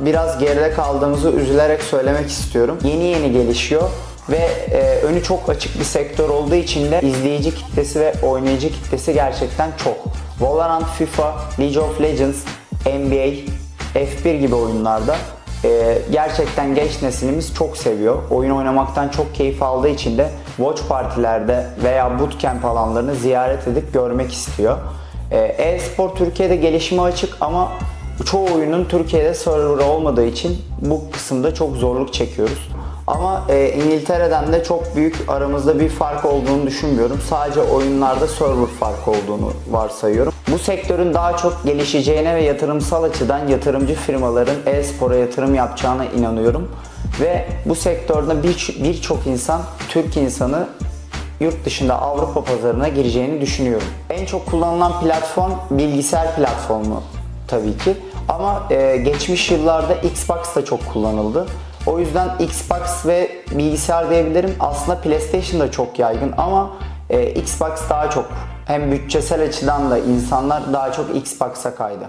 biraz geride kaldığımızı üzülerek söylemek istiyorum. Yeni yeni gelişiyor ve e, önü çok açık bir sektör olduğu için de izleyici kitlesi ve oynayıcı kitlesi gerçekten çok. Valorant, FIFA, League of Legends, NBA, F1 gibi oyunlarda e, gerçekten genç neslimiz çok seviyor. Oyun oynamaktan çok keyif aldığı için de watch partilerde veya bootcamp alanlarını ziyaret edip görmek istiyor. E, E-spor Türkiye'de gelişime açık ama çoğu oyunun Türkiye'de server olmadığı için bu kısımda çok zorluk çekiyoruz. Ama e, İngiltere'den de çok büyük aramızda bir fark olduğunu düşünmüyorum. Sadece oyunlarda server farkı olduğunu varsayıyorum. Bu sektörün daha çok gelişeceğine ve yatırımsal açıdan yatırımcı firmaların e-spora yatırım yapacağına inanıyorum. Ve bu sektörde bir- birçok insan, Türk insanı yurt dışında Avrupa pazarına gireceğini düşünüyorum. En çok kullanılan platform bilgisayar platformu tabii ki. Ama e, geçmiş yıllarda Xbox da çok kullanıldı. O yüzden Xbox ve bilgisayar diyebilirim. Aslında PlayStation da çok yaygın ama e, Xbox daha çok hem bütçesel açıdan da insanlar daha çok Xbox'a kaydı.